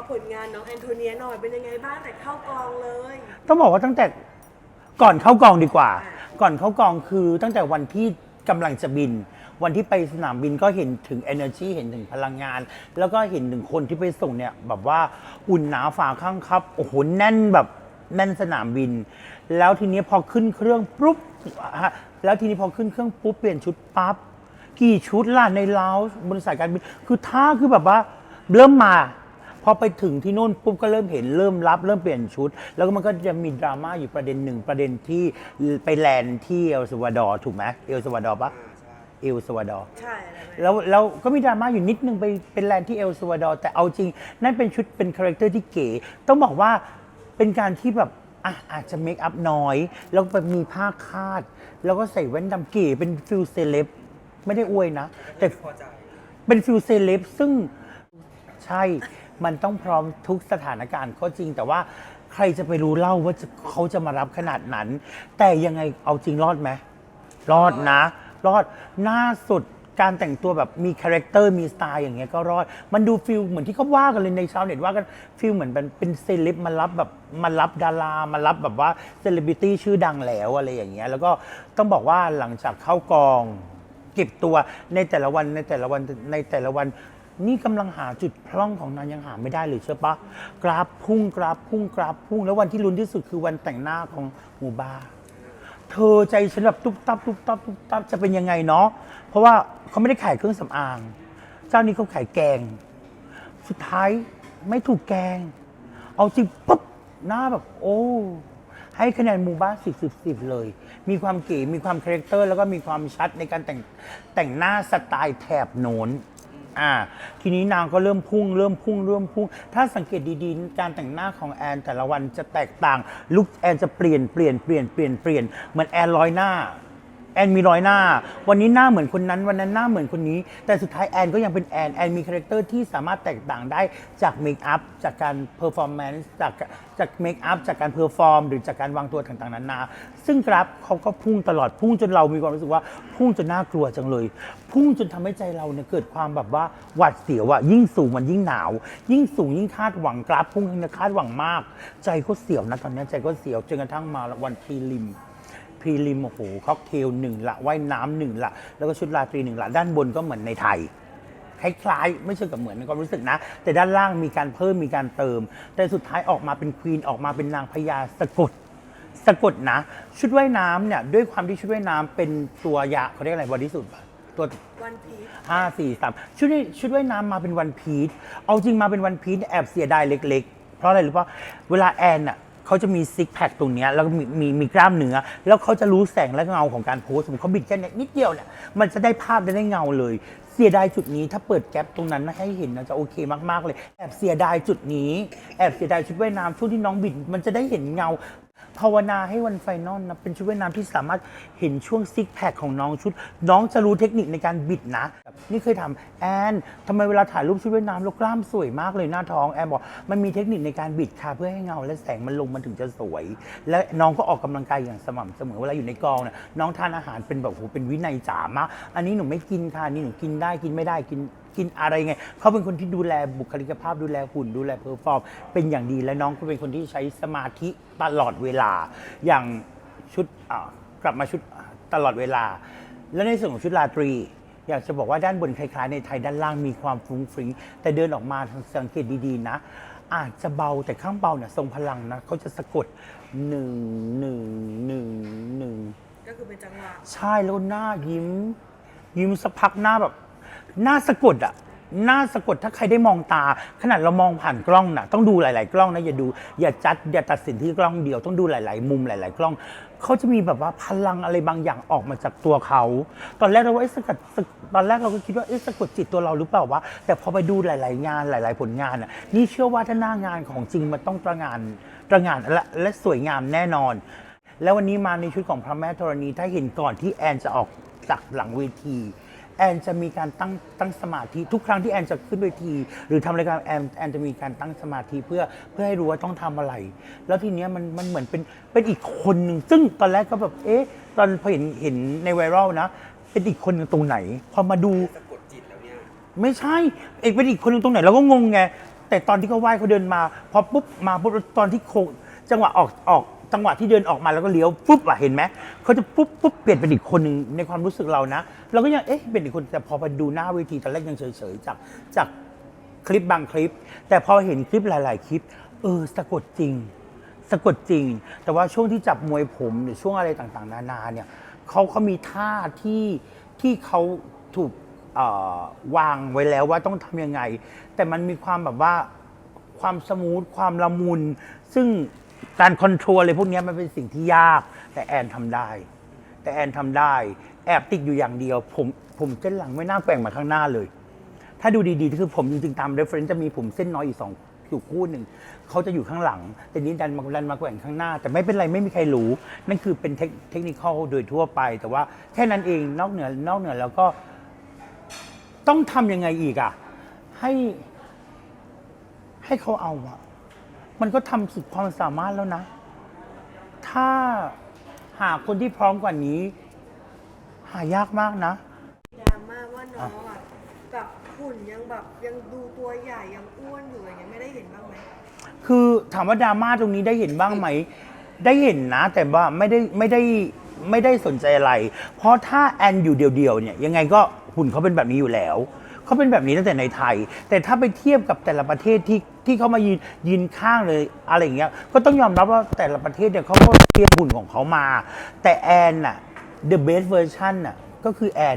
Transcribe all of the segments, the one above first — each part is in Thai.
ะผลงานน้องแอนโทเนียหน่อยเป็นยังไงบ้างแต่เข้ากองเลยต้องบอกว่าตั้งแต่ก่อนเข้ากองดีกว่าอ่า ก่อนเข้ากองคือตั้งแต่วันที่กำลังจะบิน วันที่ไปสนามบินก็เห็นถึง energy เห็นถึงพลังงาน แล้วก็เห็นถึงคนที่ไปส่งเนี่ยแบบว่าอุ่นหนาฝาข้างครับโอ้โหแน่นแบบแน่นสนามบิน แล้วทีนี้พอขึ้นเครื่องปุ๊บฮะแล้วทีนี้พอขึ้นเครื่องปุ๊บเปลี่ยนชุดปั๊บกี่ชุดล่ะในลาวบริษัทการบินคือท่าคือแบบว่าเริ่มมา พอไปถึงที่นู่นปุ๊บก็เริ่มเห็นเริ่มรับ เริ่มเปลี่ยนชุด แล้วก็มันก็จะมีดราม่าอยู่ประเด็นหนึ่งประเด็นที่ไปแลนด์ที่เอลซาวาดอร์ถูกไหมเอลซาวาดอร์ปะเอลซาวาดอร์ใช่อะไรไหมแล้วแล้วก็มีดราม่าอยู่นิดนึงไปเป็นแลนด์ที่เอลซาวาดอร์แต่เอาจริง นั่นเป็นชุดเป็นคาแรคเตอร์ที่เก๋ต้องบอกว่าเป็นการที่แบบอะอาจจะเมคอัพน้อย แล้วแบบมีผ้าคาด แล้วก็ใส่แว่นดำเก๋เป็นฟิลเซเลบไม่ได้อวยนะ แต่พอใจเป็นฟิลเซเลบซึ่งใช่ มันต้องพร้อมทุกสถานการณ์ก็จริง แต่ว่าใครจะไปรู้เล่าว่าจะเขาจะมารับขนาดนั้น แต่ยังไงเอาจริงรอดไหมรอดนะ รอดหน้าสุดการแต่งตัวแบบมีคาแรคเตอร์มีสไตล์อย่างเงี้ยก็รอด มันดูฟิลเหมือนที่เขาว่ากันเลยในชาวเน็ตว่ากันฟิลเหมือนเป็นเป็นเซเลบมารับแบบมารับดารามารับแบบว่าเซเลบริตี้ชื่อดังแล้วอะไรอย่างเงี้ยแล้วก็ต้องบอกว่าหลังจากเข้ากอง เก็บตัวในแต่ละวันในแต่ละวันในแต่ละวัน นี่กำลังหาจุดพร่องของนางยังหาไม่ได้เลยใช่ปะกราฟพุ่งกราฟพุ่งกราฟพุ่ง แล้ววันที่ลุ้นที่สุดคือวันแต่งหน้าของหมู่บ้าเธอใจฉันแบบตุ๊บตับตุ๊บตับตุ๊บตับจะเป็นยังไงเนาะเพราะว่าเขาไม่ได้ขายเครื่องสำอาง เจ้านี้เขาขายแกง สุดท้ายไม่ถูกแกง เอาจริงปุ๊บหน้าแบบโอ้ให้คะแนนหมู่บ้านสิบสิบสิบเลย มีความเก๋ มีความคาแรคเตอร์ แล้วก็มีความชัดในการแต่งแต่งหน้าสไตล์แถบโน้น อ่า ทีนี้นางก็เริ่มพุ่ง เริ่มพุ่ง เริ่มพุ่ง ถ้าสังเกตดีๆ การแต่งหน้าของแอนแต่ละวันจะแตกต่างลุคแอนจะเปลี่ยนเปลี่ยนเปลี่ยนเปลี่ยนเปลี่ยนเหมือนแอนร้อยหน้า แอนมีรอยหน้า วันนี้หน้าเหมือนคนนั้นวันนั้นหน้าเหมือนคนนี้ แต่สุดท้ายแอนก็ยังเป็นแอนแอนมีคาแรคเตอร์ที่สามารถแตกต่างได้จากเมคอัพจากการเพอร์ฟอร์แมนซ์จากจากเมคอัพจากการเพอร์ฟอร์มหรือจากการวางตัวต่างๆนานาซึ่งกราฟเขาก็พุ่งตลอดพุ่งจนเรามีความรู้สึกว่าพุ่งจนน่ากลัวจังเลย พุ่งจนทำให้ใจเราเนี่ยเกิดความแบบว่าหวาดเสียวอะยิ่งสูงมันยิ่งหนาว ยิ่งสูงยิ่งคาดหวังกราฟพุ่งเนี่ยคาดหวังมาก ใจก็เสียวนะตอนนี้ใจก็เสียวจนกระทั่งมาวันพรีลิม พรีลิมโอ้โหค็อกเทลหนึ่งละว่ายน้ำหนึ่งละแล้วก็ชุดราตรีหนึ่งละด้านบนก็เหมือนในไทยคล้ายๆ ไม่ใช่กับเหมือนในความรู้สึกนะ แต่ด้านล่างมีการเพิ่มมีการเติม แต่สุดท้ายออกมาเป็นควีนออกมาเป็นนางพญาสะกดสะกดนะ ชุดว่ายน้ำเนี่ยด้วยความที่ชุดว่ายน้ำเป็นตัวยะเขาเรียกอะไรบริสุทธิ์ปะตัว วันพีชห้าสี่สามชุดนี้ชุดว่ายน้ำมาเป็นวันพีชเอาจริงมาเป็นวันพีชแอบเสียดายเล็ก ๆ เพราะอะไรรู้ป่ะเวลาแอนอะ เขาจะมีซิกแพคตรงเนี้ยแล้วก็มีมีมีกล้ามเนื้อ แล้วเขาจะรู้แสงและเงาของการโพสสมมติเขาบิดแค่เนี้ยนิดเดียวเนี่ยมันจะได้ภาพได้ได้เงาเลย เสียดายจุดนี้ถ้าเปิดแก๊ปตรงนั้นนะให้เห็นนะจะโอเคมากๆเลยแอบเสียดายจุดนี้แอบเสียดายชุดว่ายน้ำช่วงที่น้องบิดมันจะได้เห็นเงา ภาวนาให้วันไฟนอลนะเป็นชุดว่ายน้ำที่สามารถเห็นช่วงซิกแพคของน้องชุด น้องจะรู้เทคนิคในการบิดนะแบบนี่เคยถามแอนทำไมเวลาถ่ายรูปชุดว่ายน้ำแล้วกล้ามสวยมากเลยหน้าท้องแอนบอกมันมีเทคนิคในการบิดค่ะเพื่อให้เงาและแสงมันลงมันถึงจะสวย และน้องก็ออกกำลังกายอย่างสม่ำเสมอเวลาอยู่ในกองเนี่ยน้องทานอาหารเป็นแบบโหเป็นวินัยจ๋ามาก อันนี้หนูไม่กินค่ะอันนี่หนูกินได้กินไม่ได้กิน กินอะไรไงเขาเป็นคนที่ดูแลบุคลิกภาพดูแลหุ่นดูแลเพอร์ฟอร์มเป็นอย่างดีและน้องก็เป็นคนที่ใช้สมาธิตลอดเวลา อย่างชุดอ่ากลับมาชุดอ่าตลอดเวลา และในส่วนของชุดราตรี อยากจะบอกว่าด้านบนคล้ายๆในไทยด้านล่างมีความฟรุ้งฟริ้งแต่เดินออกมาสังเกตดีๆนะ อาจจะเบาแต่ข้างเบาเนี่ยทรงพลังนะเขาจะสะกดหนึ่งหนึ่งหนึ่งหนึ่งก็คือเป็นจังหวะ ใช่แล้วหน้ายิ้ม ยิ้มสักพักหน้าแบบห น้าสะกดอะหน้าสะกดถ้าใครได้มองตา ขนาดเรามองผ่านกล้องนะต้องดูหลาย ๆ กล้องนะอย่าดู อย่าจัดอย่าตัดสินที่กล้องเดียวต้องดูหลาย ๆ มุมหลาย ๆ กล้องเขาจะมีแบบว่าพลังอะไรบางอย่างออกมาจากตัวเขา ตอนแรกเราว่าเอ๊ะสะกัดสะตอนแรกเราก็คิดว่าเอ๊ะสะกดจิตตัวเราหรือเปล่าวะแต่พอไปดูหลาย ๆ งานหลาย ๆ ผลงานอะนี่เชื่อว่าถ้าหน้างานของจริงมันต้องตระหงานตระหงานและและสวยงามแน่นอน แล้ววันนี้มาในชุดของพระแม่ธรณีถ้าเห็นก่อนที่แอนจะออกจากหลังเวที แอนจะมีการตั้งตั้งสมาธิทุกครั้งที่แอนจะขึ้นเวที หรือทำรายการแอนแอนจะมีการตั้งสมาธิเพื่อเพื่อให้รู้ว่าต้องทำอะไร แล้วทีเนี้ยมันมันเหมือนเป็นเป็นอีกคนหนึ่งซึ่งตอนแรกก็แบบเอ๊ะตอนพอเห็นเห็นในไวรัลนะ เป็นอีกคนหนึ่งตรงไหน พอมาดู สะกดจิตแล้วเนี่ยไม่ใช่เอกเป็นอีกคนหนึงตรงไหนเราก็งงไงแต่ตอนที่เขาไหว้เขาเดินมาพอปุ๊บมาปุ๊บตอนที่โคงจังหวะออกออก จังหวะที่เดินออกมาแล้วก็เลี้ยวปุ๊บอะเห็นไหมเขาจะปุ๊บปุ๊บเปลี่ยนเป็นอีกคนหนึ่งในความรู้สึกเรานะ เราก็ยังเอ๊ะเป็นอีกคนแต่พอไปดูหน้าเวทีตอนแรกยังเฉยๆจากจากคลิปบางคลิป แต่พอเห็นคลิปหลาย ๆ คลิป เออสะกดจริง สะกดจริง แต่ว่าช่วงที่จับมวยผมหรือช่วงอะไรต่างๆ นานาเนี่ยเขาเขามีท่าที่ที่เขาถูกวางไว้แล้วว่าต้องทำยังไง แต่มันมีความแบบว่าความสมูทความละมุน ซึ่ง การคอนโทรลอะไรพวกนี้มันเป็นสิ่งที่ยาก แต่แอนทำได้ แต่แอนทำได้ แอบติดอยู่อย่างเดียว ผมผมเส้นหลังไม่น่าแกว่งมาข้างหน้าเลย ถ้าดูดีๆคือผมจริงๆตาม reference จะมีผมเส้นน้อยอยู่สองอยู่คู่หนึ่งเขาจะอยู่ข้างหลัง แต่นี้ดันมาดันมาแกว่งข้างหน้า แต่ไม่เป็นไรไม่มีใครรู้ นั่นคือเป็นเทคเทคนิคโดยทั่วไป แต่ว่าแค่นั้นเองนอกเหนือนอกเหนือแล้วก็ ต้องทำยังไงอีกอะ ให้ให้เขาเอาอะ มันก็ทำสุดความสามารถแล้วนะ ถ้าหาคนที่พร้อมกว่านี้ หายากมากนะ ดราม่าว่าน้องอะแบบหุ่นยังแบบยังดูตัวใหญ่ยังอ้วนอยู่อะไรเงี้ยไม่ได้เห็นบ้างไหมคือถามว่าดราม่าตรงนี้ได้เห็นบ้างไหม ได้เห็นนะ แต่ว่าไม่ได้ไม่ได้ไม่ได้สนใจอะไร เพราะถ้าแอนอยู่เดียวๆเนี่ยยังไงก็หุ่นเขาเป็นแบบนี้อยู่แล้ว เขาเป็นแบบนี้ตั้งแต่ในไทย แต่ถ้าไปเทียบกับแต่ละประเทศที่ที่เขามายืนยืนข้างเลยอะไรอย่างเงี้ยก็ต้องยอมรับว่าแต่ละประเทศเนี่ยเขาก็เตรียมหุ่นของเขามา แต่แอนน่ะ the best version น่ะก็คือแอน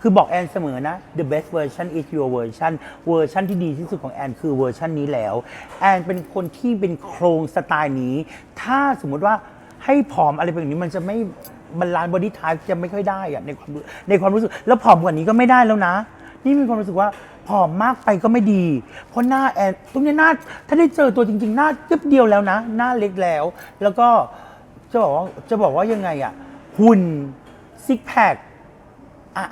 คือบอกแอนเสมอนะ the best version is your version เวอร์ชันที่ดีที่สุดของแอนคือเวอร์ชันนี้แล้วแอนเป็นคนที่เป็นโครงสไตล์นี้ ถ้าสมมุติว่าให้ผอมอะไรแบบนี้มันจะไม่บรรลานบอดี้ไทป์จะไม่ค่อยได้อะในความในความรู้สึก แล้วผอมกว่านี้ก็ไม่ได้แล้วนะ นี่มีความรู้สึกว่า ผอมมากไปก็ไม่ดี เพราะหน้าแอนตรงนี้หน้าถ้าได้เจอตัวจริง ๆ หน้าเรียบเดียวแล้วนะ หน้าเล็กแล้ว แล้วก็จะบอกว่าจะบอกว่ายังไงอะหุ่นซิกแพค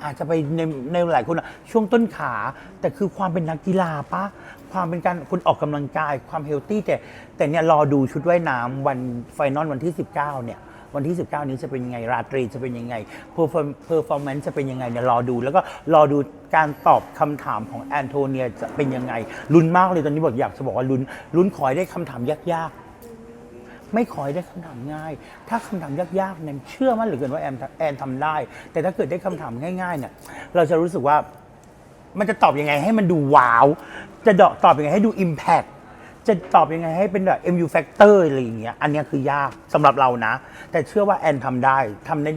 อาจจะไปในในหลายคนอะช่วงต้นขา แต่คือความเป็นนักกีฬาปะความเป็นการคนออกกำลังกายความเฮลตี้แต่แต่เนี่ยรอดูชุดว่ายน้ำวันไฟนอลวันที่ 19 เนี่ย วันที่ 19 นี้จะเป็นยังไง ราตรีจะเป็นยังไงเพอร์ฟอร์แมนซ์จะเป็นยังไงเนี่ยรอดู แล้วก็รอดูการตอบคำถามของแอนโทเนียจะเป็นยังไงลุ้นมากเลยตอนนี้บอกอยากจะบอกว่าลุ้นลุ้นขอให้ได้คำถามยากๆ ไม่ขอให้ได้คำถามง่าย ถ้าคำถามยากๆเนี่ยเชื่อมั่นเหลือเกินว่าแอนแอนทำได้ แต่ถ้าเกิดได้คำถามง่ายๆเนี่ยเราจะรู้สึกว่ามันจะตอบยังไงให้มันดูว้าว จะตอบยังไงให้ดู Impact จะตอบยังไงให้เป็นแบบ MU Factor อะไรอย่างเงี้ยอันเนี้ยคือยากสำหรับเรานะ แต่เชื่อว่าแอนทำได้ทำได้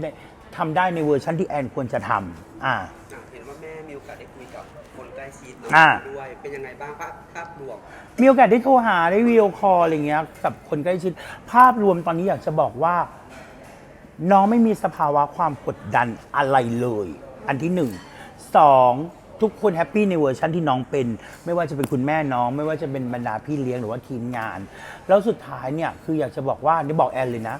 ทำได้ในเวอร์ชันที่แอนควรจะทำอ่า อะเห็นว่าแม่มีโอกาสได้คุยกับคนใกล้ชิดอ่า ด้วย เป็นยังไงบ้างภาพภาพรวม มีโอกาสได้โทรหาได้วิดีโอคอลอะไรเงี้ยกับคนใกล้ชิด ภาพรวมตอนนี้อยากจะบอกว่า น้องไม่มีสภาวะความกดดันอะไรเลย อันที่หนึ่งสอง ทุกคนแฮปปี้ในเวอร์ชันที่น้องเป็น ไม่ว่าจะเป็นคุณแม่น้อง ไม่ว่าจะเป็นบรรดาพี่เลี้ยงหรือว่าทีมงาน แล้วสุดท้ายเนี่ยคืออยากจะบอกว่านี่บอกแอนเลยนะ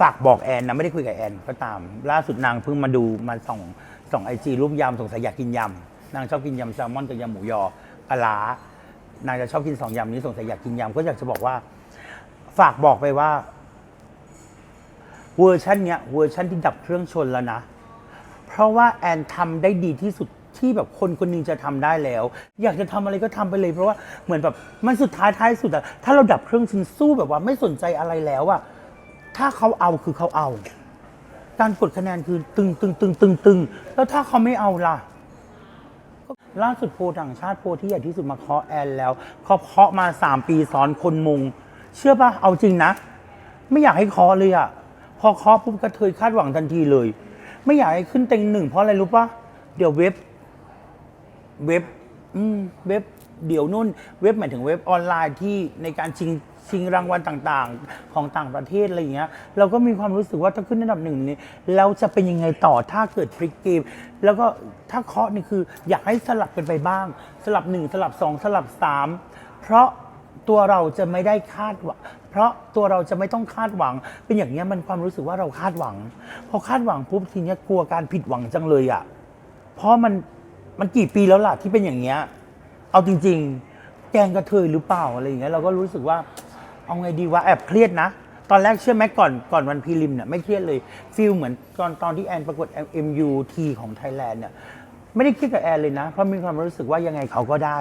ฝากบอกแอนนะไม่ได้คุยกับแอนก็ตาม ล่าสุดนางเพิ่งมาดูมาส่องส่องไอจีรูปยำสงสัยอยากกินยำนางชอบกินยำแซลมอนกับยำหมูยอปลาร้านางจะชอบกินสองยำนี้สงสัยอยากกินยำก็อยากจะบอกว่า ฝากบอกไปว่าเวอร์ชันเนี้ยเวอร์ชันที่ดับเครื่องชนแล้วนะ เพราะว่าแอนทำได้ดีที่สุด ที่แบบคนคนหนึงจะทำได้แล้ว อยากจะทำอะไรก็ทำไปเลย เพราะว่าเหมือนแบบมันสุดท้ายท้ายสุดอะถ้าเราดับเครื่องชินสู้แบบว่าไม่สนใจอะไรแล้วอะถ้าเขาเอาคือเขาเอา การกดคะแนนคือตึงตึงตึงตึงตึงแล้วถ้าเขาไม่เอาล่ะล่าสุดโพต่างชาติโพที่ใหญ่ที่สุดมาเคาะแอนแล้วเขาเคาะมา 3 ปีซ้อนคนมง เชื่อปะเอาจริงนะ ไม่อยากให้เคาะเลยอะพอเคาะปุ๊บกระเทยคาดหวังทันทีเลย ไม่อยากให้ขึ้นเต็งหนึ่งเพราะอะไรรู้ปะเดี๋ยวเว็บ เว็บอืมเว็บเดี๋ยวนู่น เว็บหมายถึงเว็บออนไลน์ที่ในการชิงชิงรางวัลต่างๆ ของต่างประเทศอะไรอย่างเงี้ยเราก็มีความรู้สึกว่าถ้าขึ้นอันดับหนึ่งนี้เราจะเป็นยังไงต่อถ้าเกิดพลิกเกม แล้วก็ถ้าเคาะนี่คือ อยากให้สลับกันไปบ้าง สลับหนึ่งสลับสองสลับสามเพราะตัวเราจะไม่ได้คาดหวัง เพราะตัวเราจะไม่ต้องคาดหวัง เป็นอย่างเงี้ยมันความรู้สึกว่าเราคาดหวัง พอคาดหวังปุ๊บทีเนี้ยกลัวการผิดหวังจังเลยอะเพราะมัน มันกี่ปีแล้วล่ะที่เป็นอย่างเงี้ย เอาจริง ๆ แกล้งกระเทยหรือเปล่าอะไรอย่างเงี้ยเราก็รู้สึกว่า เอาไงดีวะแอบเครียดนะ ตอนแรกเชื่อไหมก่อนก่อนวันพรีลิมเนี่ยไม่เครียดเลยฟีลเหมือนตอนตอนที่แอนประกวด MUT ของไทยแลนด์เนี่ยไม่ได้เครียดกับแอนเลยนะ เพราะมีความรู้สึกว่ายังไงเขาก็ได้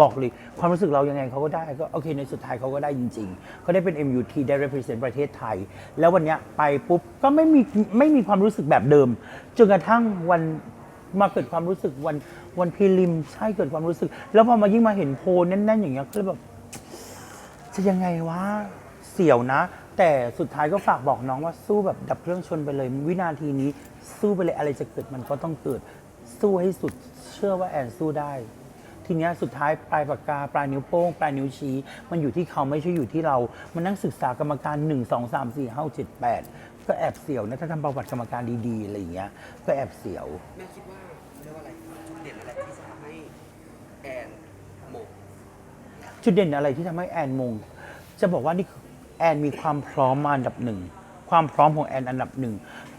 บอกเลยความรู้สึกเรายังไงเขาก็ได้ก็โอเคในสุดท้ายเขาก็ได้จริงๆเขาได้เป็น MUT ได้ represent ประเทศไทย แล้ววันเนี้ยไปปุ๊บก็ไม่มีไม่มีความรู้สึกแบบเดิมจนกระทั่งวัน มาเกิดความรู้สึกวันวันพรีลิมใช่เกิดความรู้สึก แล้วพอมายิ่งมาเห็นโพลแน่นๆอย่างเงี้ยก็เลยแบบจะยังไงวะเสี่ยวนะ แต่สุดท้ายก็ฝากบอกน้องว่าสู้แบบดับเครื่องชนไปเลย วินาทีนี้สู้ไปเลยอะไรจะเกิดมันก็ต้องเกิด สู้ให้สุดเชื่อว่าแอนสู้ได้ ทีเนี้ยสุดท้ายปลายปากกาปลายนิ้วโป้งปลายนิ้วชี้ มันอยู่ที่เขาไม่ใช่อยู่ที่เรา มันนั่งศึกษากรรมการ 1 2 3 4 5 7 8 ก็แอบเสียวนะถ้าทำประวัติกรรมการดีๆอะไรอย่างเงี้ย ก็แอบเสียว แม่คิดว่าเรียกว่าอะไรเด่นอะไรที่จะทำให้แอนหมกจุดเด่นอะไรที่ทำให้แอนมง จะบอกว่านี่คือแอนมีความพร้อมมาอันดับหนึ่ง ความพร้อมของแอนอันดับหนึ่ง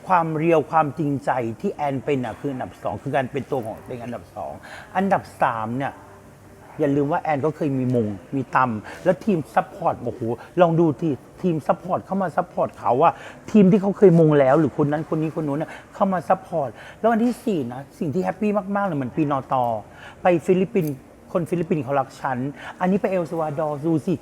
ความเรียวความจริงใจที่แอนเป็นอะคืออันดับสองคือการเป็นตัวของตัวเองอันดับสองอันดับสามเนี่ย อย่าลืมว่าแอนก็เคยมีมง มีตำแล้วทีมซัพพอร์ตโอ้โหลองดูที่ทีมซัพพอร์ตเข้ามาซัพพอร์ตเขาว่าทีมที่เขาเคยมงแล้ว หรือคนนั้นคนนี้คนนู้นน่ะเข้ามาซัพพอร์ตแล้ววันที่สี่นะสิ่งที่แฮปปี้มากๆเลยเหมือนปีนอตอไปฟิลิปปินส์ คนฟิลิปปินส์เขารักฉัน อันนี้ไปเอลซาวาดอร์ดูสิ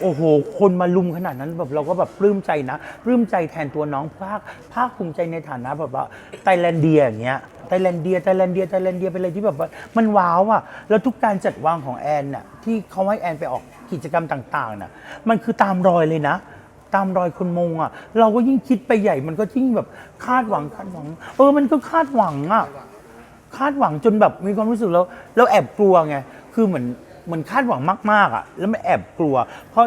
โอ้โห คนมาลุมขนาดนั้นแบบเราก็แบบปลื้มใจนะ ปลื้มใจแทนตัวน้องภาคภาคภูมิใจในฐานะแบบว่าไตแลนเดียอย่างเงี้ยไตแลนเดียไตแลนเดียไตแลนเดียไปเลยที่แบบว่ามันว้าวอะ แล้วทุกการจัดวางของแอนน่ะที่เขาให้แอนไปออกกิจกรรมต่างๆน่ะ มันคือตามรอยเลยนะตามรอยคนมงอะ เราก็ยิ่งคิดไปใหญ่มันก็ยิ่งแบบคาดหวังคาดหวัง เออมันก็คาดหวังอะ คาดหวังจนแบบมีความรู้สึกแล้ว แล้วแอบกลัวไง คือเหมือนเหมือนคาดหวังมากๆอะแล้วไม่แอบกลัว เพราะ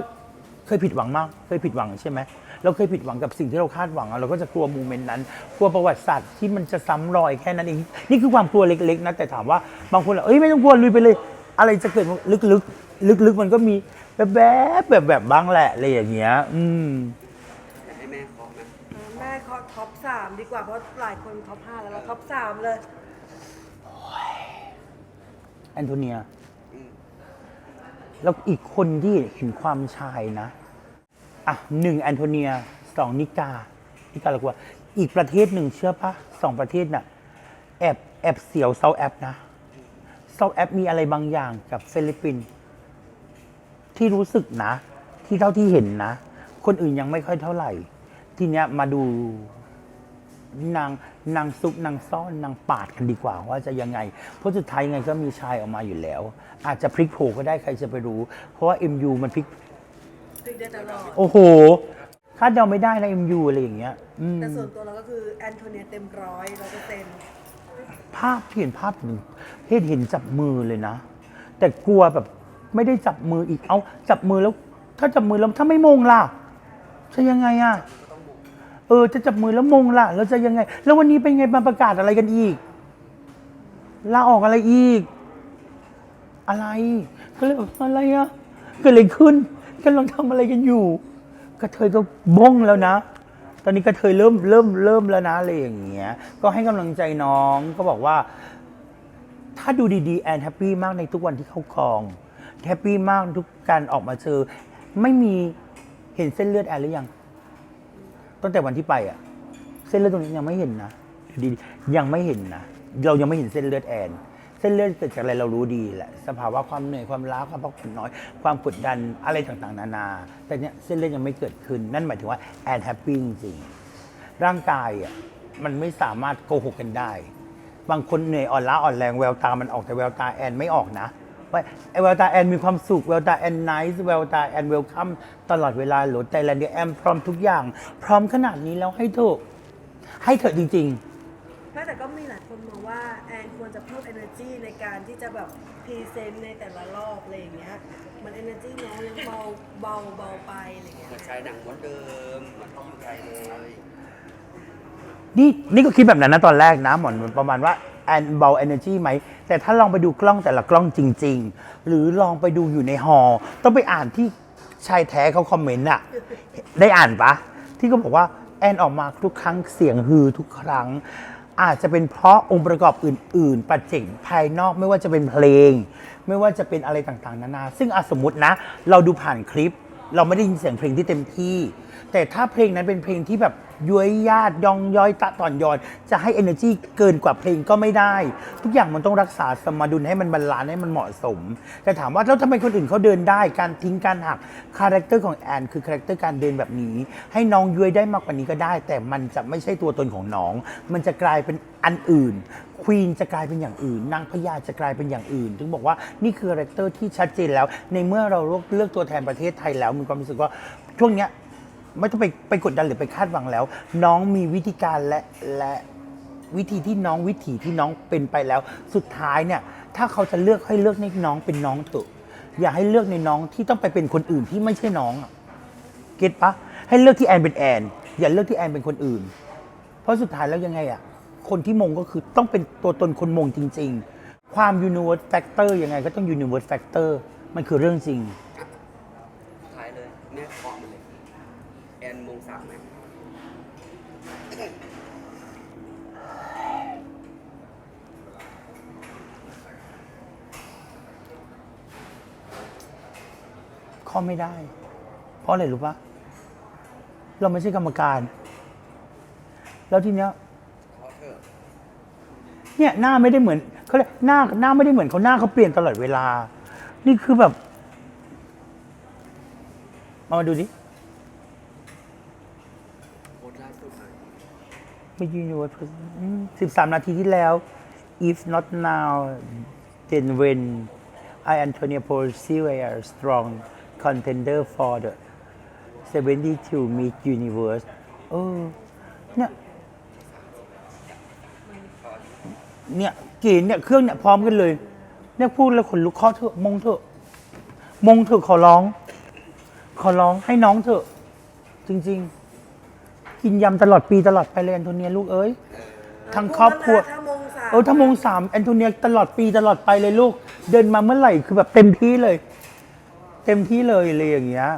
เคยผิดหวังมาก เคยผิดหวังใช่ไหมเราเคยผิดหวังกับสิ่งที่เราคาดหวังอะเราก็จะกลัวโมเมนต์นั้น กลัวประวัติศาสตร์ที่มันจะซ้ำรอยแค่นั้นเอง นี่คือความกลัวเล็กๆนะแต่ถามว่าบางคนอะเอ้ยไม่ต้องกลัวลุยไปเลย อะไรจะเกิดลึกๆ ลึกๆมันก็มีแบบแบบแบบแบบบ้างแหละอะไรอย่างเงี้ย อืมอยากให้แม่เคาะไหมแม่ขอท็อปสามดีกว่าเพราะหลายคนท็อปห้าแล้วเราท็อปสามเลยแอนโทเนียอืม แล้วอีกคนที่เห็นความชายนะ อะหนึ่งแอนโทเนียสองนิกานิกาลากวาอีกประเทศหนึ่งเชื่อปะสองประเทศน่ะ แอบแอบเสียวเซาแอปนะเซาแอปมีอะไรบางอย่างกับฟิลิปปินส์ที่รู้สึกนะ ที่เท่าที่เห็นนะ คนอื่นยังไม่ค่อยเท่าไหร่ ทีเนี้ยมาดู นางนางซุกนางซ่อนนางปาดกันดีกว่าว่าจะยังไง เพราะสุดท้ายยังไงก็มีชายออกมาอยู่แล้ว อาจจะพลิกโผก็ได้ใครจะไปรู้ เพราะว่า MU มันพลิกพลิกได้ตลอดโอ้โหคาดเดาไม่ได้นะ MU อะไรอย่างเงี้ยอืมแต่ส่วนตัวเราก็คือแอนโทเนียเต็มร้อยร้อยเปอร์เซ็นต์ภาพที่เห็นภาพหนึ่งเห็นเห็นจับมือเลยนะ แต่กลัวแบบไม่ได้จับมืออีกเอาจับมือแล้ว ถ้าจับมือแล้วถ้าไม่มงล่ะจะยังไงอะเออจะจับมือแล้วมงล่ะแล้วจะยังไง แล้ววันนี้เป็นไงมาประกาศอะไรกันอีกลาออกอะไรอีก อะไร ก็เลยอะไรอะเกิดอะไรขึ้นกำลังทำอะไรกันอยู่ กระเทยก็บ้งแล้วนะ ตอนนี้กระเทยเริ่มเริ่มเริ่มแล้วนะอะไรอย่างเงี้ย ก็ให้กำลังใจน้องก็บอกว่า ถ้าดูดีๆแอนแฮปปี้มากในทุกวันที่เข้ากองแฮปปี้มากทุกการออกมาเจอ ไม่มีเห็นเส้นเลือดแอนหรือยัง ตั้งแต่วันที่ไปอะ เส้นเลือดตรงนี้ยังไม่เห็นนะดียังไม่เห็นนะเรายังไม่เห็นเส้นเลือดแอน เส้นเลือดเกิดจากอะไรเรารู้ดีแหละ สภาวะความเหนื่อยความล้าความพักผ่อนน้อย ความกดดันอะไรต่างๆ นานา แต่เนี้ยเส้นเลือดยังไม่เกิดขึ้น นั่นหมายถึงว่าแอนแฮปปี้จริงร่างกายอะมันไม่สามารถโกหกกันได้ บางคนเหนื่อยอ่อนล้าอ่อนแรงแววตามันออกแต่แววตาแอนไม่ออกนะ แววตาแอนมีความสุขแววตาแอนไนส์แววตาแอนเวลคัมตลอดเวลาหรือแต่ละเดียแอนพร้อมทุกอย่าง พร้อมขนาดนี้แล้วให้เถอะให้เถอะจริงแม้แต่ก็มีหลายคนมองว่าแอนควรจะเพิ่ม energy ในการที่จะแบบพรีเซนต์ในแต่ละรอบอะไรอย่างเงี้ย มัน energy น้องยังเบาเบาเบาไปอะไรอย่างเงี้ย เหมือนชายหนังม้วนเดิมเหมือนที่อยู่ไทยเลยๆนี่นี่ก็คิดแบบนั้นนะตอนแรกนะหมอนประมาณว่า แอนเบาเอเนจีไหม แต่ถ้าลองไปดูกล้องแต่ละกล้องจริง ๆ หรือลองไปดูอยู่ในฮอต้องไปอ่านที่ชายแท้เขาคอมเมนต์อะได้อ่านปะ ที่เขาบอกว่าแอนออกมาทุกครั้งเสียงฮือทุกครั้ง อาจจะเป็นเพราะองค์ประกอบอื่น ๆ ปัจเจกภายนอกไม่ว่าจะเป็นเพลง ไม่ว่าจะเป็นอะไรต่างๆ นานา ซึ่งอสมมตินะ เราดูผ่านคลิป เราไม่ได้ยินเสียงเพลงที่เต็มที่ แต่ถ้าเพลงนั้นเป็นเพลงที่แบบย้วยญาติยองย้อยตะต่อนยอนจะให้ energy เกินกว่าเพลงก็ไม่ได้ ทุกอย่างมันต้องรักษาสมดุลให้มันบาลานซ์ให้มันเหมาะสม แต่ถามว่าแล้วทำไมคนอื่นเขาเดินได้การทิ้งการหักคาแรคเตอร์ของแอนคือคาแรคเตอร์การเดินแบบนี้ ให้น้องย้วยได้มากกว่านี้ก็ได้ แต่มันจะไม่ใช่ตัวตนของน้อง มันจะกลายเป็นอันอื่นควีนจะกลายเป็นอย่างอื่น นางพญาจะกลายเป็นอย่างอื่น ถึงบอกว่านี่คือคาแรคเตอร์ที่ชัดเจนแล้ว ในเมื่อเราเลือกตัวแทนประเทศไทยแล้วมีความรู้สึกว่าช่วงเนี้ย ไม่ต้องไปไปกดดันหรือไปคาดหวังแล้ว น้องมีวิธีการและและวิธีที่น้องวิถีที่น้องเป็นไปแล้ว สุดท้ายเนี่ย ถ้าเขาจะเลือกให้เลือกในน้องเป็นน้องเถอะอย่าให้เลือกในน้องที่ต้องไปเป็นคนอื่นที่ไม่ใช่น้องอะเก็ตปะให้เลือกที่แอนเป็นแอน อย่าเลือกที่แอนเป็นคนอื่น เพราะสุดท้ายแล้วยังไงอะคนที่มงก็คือต้องเป็นตัวตนคนมงจริง ๆ ความ universe factor ยังไงก็ต้อง universe factor มันคือเรื่องจริง สุดท้ายเลยแม่เคาะมาเลย แอนมงสามไหม ข้อไม่ได้ เพราะอะไรรู้ปะเราไม่ใช่กรรมการ แล้วทีเนี้ยเนี่ยหน้าไม่ได้เหมือนเขาเรียกหน้าหน้าไม่ได้เหมือนเขาหน้าเขาเปลี่ยนตลอดเวลา นี่คือแบบเอามาดูดิไม่ยืนอยู่สิบสามนาทีที่แล้ว if not now then when I Antonio Porcio are strong contender for the 72 Miss Universe เออเนี่ยเนี่ยเกณฑ์เนี่ยเครื่องเนี่ยพร้อมกันเลยเนี่ยพูดแล้วขนลุกข้อเถอะมงเถอะ มงเถอะขอร้อง ขอร้องให้น้องเถอะ จริง ๆ กินยำตลอดปีตลอดไปเลยแอนโทเนียลูกเอ้ยทั้งครอบครัว ถ้ามงสามเออถ้ามงสามแอนโทเนียตลอดปีตลอดไปเลยลูก เดินมาเมื่อไหร่คือแบบเต็มที่เลย เต็มที่เลยเลยอย่างเงี้ย